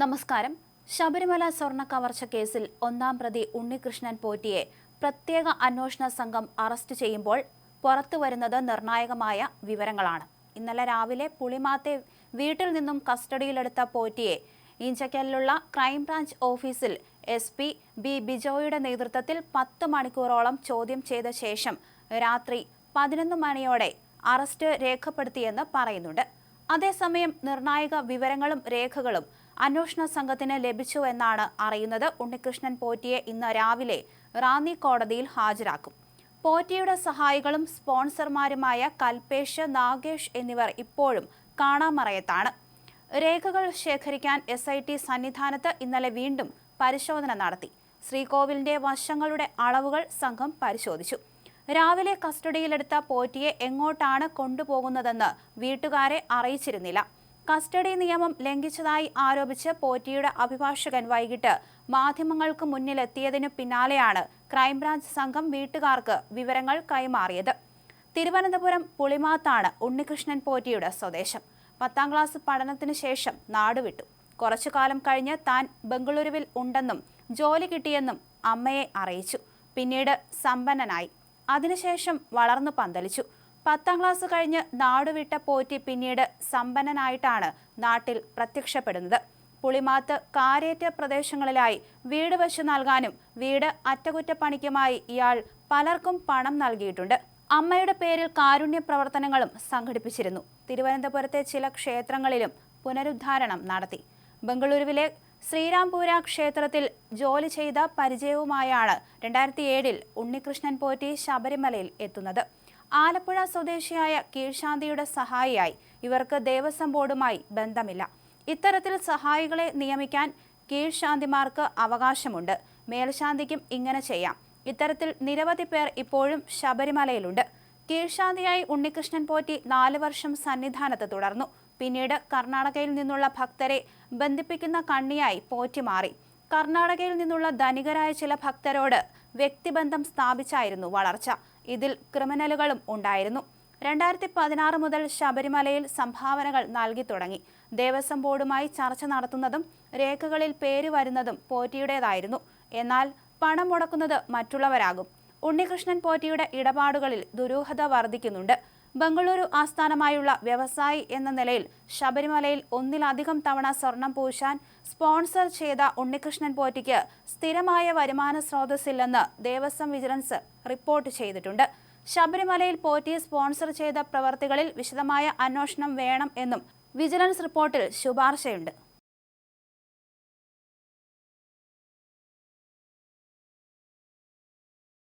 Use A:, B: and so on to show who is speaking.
A: നമസ്കാരം. ശബരിമല സ്വർണ കവർച്ച കേസിൽ ഒന്നാം പ്രതി ഉണ്ണികൃഷ്ണൻ പോറ്റിയെ പ്രത്യേക അന്വേഷണ സംഘം അറസ്റ്റ് ചെയ്യുമ്പോൾ പുറത്തു വരുന്നത് നിർണായകമായ വിവരങ്ങളാണ്. ഇന്നലെ രാവിലെ പുളിമാത്തെ വീട്ടിൽ നിന്നും കസ്റ്റഡിയിലെടുത്ത പോറ്റിയെ ഇഞ്ചക്കലിലുള്ള ക്രൈംബ്രാഞ്ച് ഓഫീസിൽ എസ് പി ബി ബിജോയുടെ നേതൃത്വത്തിൽ പത്ത് മണിക്കൂറോളം ചോദ്യം ചെയ്ത ശേഷം രാത്രി പതിനൊന്ന് മണിയോടെ അറസ്റ്റ് രേഖപ്പെടുത്തിയെന്ന് പറയുന്നുണ്ട്. അതേസമയം നിർണായക വിവരങ്ങളും രേഖകളും അന്വേഷണ സംഘത്തിന് ലഭിച്ചുവെന്നാണ് അറിയുന്നത്. ഉണ്ണികൃഷ്ണൻ പോറ്റിയെ ഇന്ന് രാവിലെ റാന്നി കോടതിയിൽ ഹാജരാക്കും. പോറ്റിയുടെ സഹായികളും സ്പോൺസർമാരുമായ കൽപേഷ് നാഗേഷ് എന്നിവർ ഇപ്പോഴും കാണാമറയത്താണ്. രേഖകൾ ശേഖരിക്കാൻ എസ് ഐ ടി സന്നിധാനത്ത് ഇന്നലെ വീണ്ടും പരിശോധന നടത്തി. ശ്രീകോവിലിന്റെ വശങ്ങളുടെ അളവുകൾ സംഘം പരിശോധിച്ചു. രാവിലെ കസ്റ്റഡിയിലെടുത്ത പോറ്റിയെ എങ്ങോട്ടാണ് കൊണ്ടുപോകുന്നതെന്ന് വീട്ടുകാരെ അറിയിച്ചിരുന്നില്ല. കസ്റ്റഡി നിയമം ലംഘിച്ചതായി ആരോപിച്ച് പോറ്റിയുടെ അഭിഭാഷകൻ വൈകിട്ട് മാധ്യമങ്ങൾക്ക് മുന്നിലെത്തിയതിനു പിന്നാലെയാണ് ക്രൈംബ്രാഞ്ച് സംഘം വീട്ടുകാർക്ക് വിവരങ്ങൾ കൈമാറിയത്. തിരുവനന്തപുരം പുളിമാത്താണ് ഉണ്ണികൃഷ്ണൻ പോറ്റിയുടെ സ്വദേശം. പത്താം ക്ലാസ് പഠനത്തിനു ശേഷം നാടുവിട്ടു കുറച്ചു കാലം കഴിഞ്ഞ് താൻ ബംഗളൂരുവിൽ ഉണ്ടെന്നും ജോലി കിട്ടിയെന്നും അമ്മയെ അറിയിച്ചു. പിന്നീട് സമ്പന്നനായി. അതിനുശേഷം വളർന്നു പന്തലിച്ചു. പത്താം ക്ലാസ് കഴിഞ്ഞ് നാടുവിട്ട പോറ്റി പിന്നീട് സമ്പന്നനായിട്ടാണ് നാട്ടിൽ പ്രത്യക്ഷപ്പെടുന്നത്. പുളിമാത്ത് കാരേറ്റ പ്രദേശങ്ങളിലായി വീട് വെച്ച് നൽകാനും വീട് അറ്റകുറ്റപ്പണിക്കുമായി ഇയാൾ പലർക്കും പണം നൽകിയിട്ടുണ്ട്. അമ്മയുടെ പേരിൽ കാരുണ്യ പ്രവർത്തനങ്ങളും സംഘടിപ്പിച്ചിരുന്നു. തിരുവനന്തപുരത്തെ ചില ക്ഷേത്രങ്ങളിലും പുനരുദ്ധാരണം നടത്തി. ബംഗളൂരുവിലെ ശ്രീരാംപൂര ക്ഷേത്രത്തിൽ ജോലി ചെയ്ത പരിചയവുമായാണ് രണ്ടായിരത്തി ഏഴിൽ ഉണ്ണികൃഷ്ണൻ പോറ്റി ശബരിമലയിൽ എത്തുന്നത്. ആലപ്പുഴ സ്വദേശിയായ കീഴ്ശാന്തിയുടെ സഹായിയായി. ഇവർക്ക് ദേവസ്വം ബോർഡുമായി ബന്ധമില്ല. ഇത്തരത്തിൽ സഹായികളെ നിയമിക്കാൻ കീഴ്ശാന്തിമാർക്ക് അവകാശമുണ്ട്. മേൽശാന്തിക്കും ഇങ്ങനെ ചെയ്യാം. ഇത്തരത്തിൽ നിരവധി പേർ ഇപ്പോഴും ശബരിമലയിലുണ്ട്. കീഴ്ശാന്തിയായി ഉണ്ണികൃഷ്ണൻ പോറ്റി നാല് വർഷം സന്നിധാനത്ത് തുടർന്നു. പിന്നീട് കർണാടകയിൽ നിന്നുള്ള ഭക്തരെ ബന്ധിപ്പിക്കുന്ന കണ്ണിയായി പോറ്റി മാറി കർണാടകയിൽ നിന്നുള്ള ധനികരായ ചില ഭക്തരോട് വ്യക്തിബന്ധം സ്ഥാപിച്ചായിരുന്നു വളർച്ച. ഇതിൽ ക്രിമിനലുകളും ഉണ്ടായിരുന്നു. രണ്ടായിരത്തി പതിനാറ് മുതൽ ശബരിമലയിൽ സംഭാവനകൾ നൽകി തുടങ്ങി. ദേവസ്വം ബോർഡുമായി ചർച്ച നടത്തുന്നതും രേഖകളിൽ പേര് വരുന്നതും പോറ്റിയുടേതായിരുന്നു. എന്നാൽ പണം മുടക്കുന്നത് മറ്റുള്ളവരാകും. ഉണ്ണികൃഷ്ണൻ പോറ്റിയുടെ ഇടപാടുകളിൽ ദുരൂഹത വർദ്ധിക്കുന്നുണ്ട്. ബംഗളൂരു ആസ്ഥാനമായുള്ള വ്യവസായി എന്ന നിലയിൽ ശബരിമലയിൽ ഒന്നിലധികം തവണ സ്വർണം പൂശാൻ സ്പോൺസർ ചെയ്ത ഉണ്ണികൃഷ്ണൻ പോറ്റിക്ക് സ്ഥിരമായ വരുമാന സ്രോതസ്സില്ലെന്ന് ദേവസ്വം വിജിലൻസ് റിപ്പോർട്ട് ചെയ്തിട്ടുണ്ട്. ശബരിമലയിൽ പോറ്റിയെ സ്പോൺസർ ചെയ്ത പ്രവർത്തികളിൽ വിശദമായ അന്വേഷണം വേണം എന്നും വിജിലൻസ് റിപ്പോർട്ടിൽ ശുപാർശയുണ്ട്.